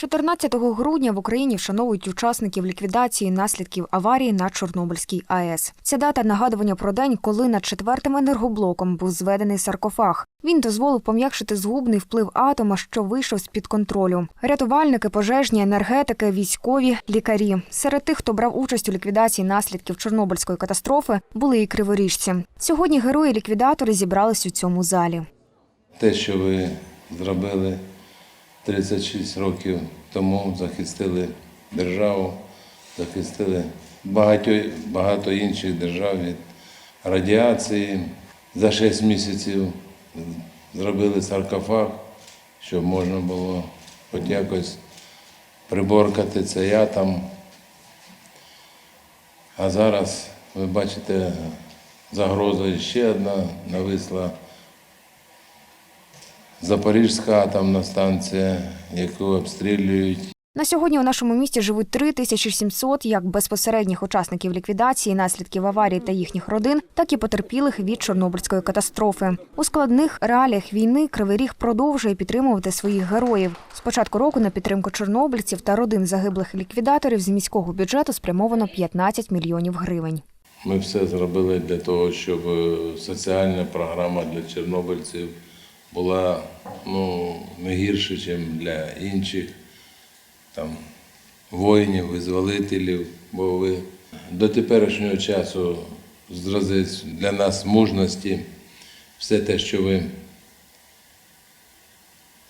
14 грудня в Україні вшановують учасників ліквідації наслідків аварії на Чорнобильській АЕС. Ця дата нагадування про день, коли над четвертим енергоблоком був зведений саркофаг. Він дозволив пом'якшити згубний вплив атома, що вийшов з під контролю. Рятувальники, пожежні, енергетики, військові, лікарі. Серед тих, хто брав участь у ліквідації наслідків Чорнобильської катастрофи, були і криворіжці. Сьогодні герої-ліквідатори зібрались у цьому залі. Те, що ви зробили 36 років тому, захистили державу, захистили багато, багато інших держав від радіації. За 6 місяців зробили саркофаг, щоб можна було хоч якось приборкати цей атом. А зараз, ви бачите, загроза ще одна нависла. Запорізька атомна станція, яку обстрілюють. На сьогодні у нашому місті живуть 3700 як безпосередніх учасників ліквідації наслідків аварії та їхніх родин, так і потерпілих від Чорнобильської катастрофи. У складних реаліях війни Кривий Ріг продовжує підтримувати своїх героїв. З початку року на підтримку чорнобильців та родин загиблих ліквідаторів з міського бюджету спрямовано 15 мільйонів гривень. Ми все зробили для того, щоб е, соціальна програма для чорнобильців була ну, не гірше, ніж для інших там, воїнів, визволителів. Бо ви до теперішнього часу зразець для нас мужності, все те, що ви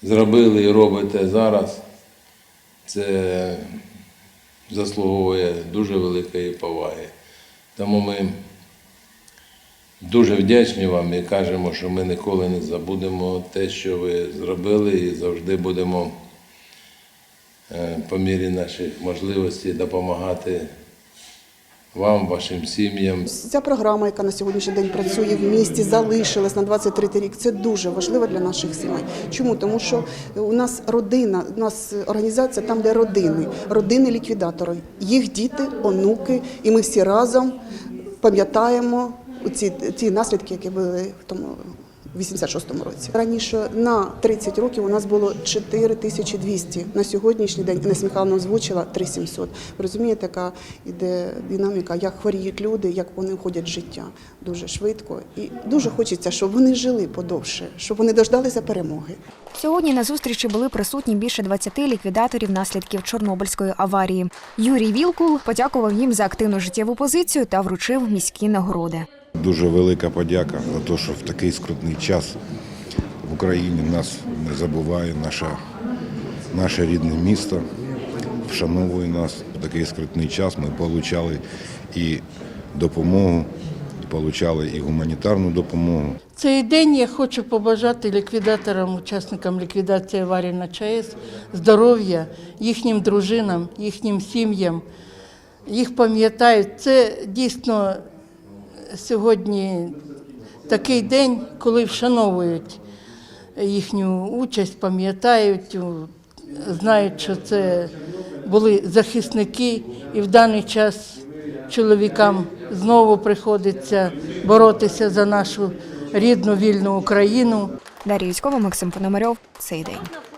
зробили і робите зараз, це заслуговує дуже великої поваги. Тому ми дуже вдячні вам і кажемо, що ми ніколи не забудемо те, що ви зробили, і завжди будемо е, по мірі наших можливостей допомагати вам, вашим сім'ям. Ця програма, яка на сьогоднішній день працює в місті, залишилась на 23 рік. Це дуже важливо для наших сімей. Чому? Тому що у нас родина, у нас організація там, де родини, родини ліквідаторів, їх діти, онуки, і ми всі разом пам'ятаємо ці, ці наслідки, які були в тому. в 86-му році раніше на 30 років у нас було 4200. На сьогоднішній день Інес Михайловна озвучила 3700. Ви розумієте, яка іде динаміка, як хворіють люди, як вони входять в життя дуже швидко. І дуже хочеться, щоб вони жили подовше, щоб вони дождалися перемоги. Сьогодні на зустрічі були присутні більше 20 ліквідаторів наслідків Чорнобильської аварії. Юрій Вілкул подякував їм за активну життєву позицію та вручив міські нагороди. Дуже велика подяка за те, що в такий скрутний час в Україні нас не забуває наша, наше рідне місто, вшановує нас в такий скрутний час. Ми отримали і допомогу, отримали і гуманітарну допомогу. Цей день я хочу побажати ліквідаторам, учасникам ліквідації аварії на ЧАЕС здоров'я, їхнім дружинам, їхнім сім'ям. Їх пам'ятають. Це дійсно сьогодні такий день, коли вшановують їхню участь, пам'ятають, знають, що це були захисники, і в даний час чоловікам знову приходиться боротися за нашу рідну вільну Україну. Дар'я Юськова, Максим Пономарьов. Цей день.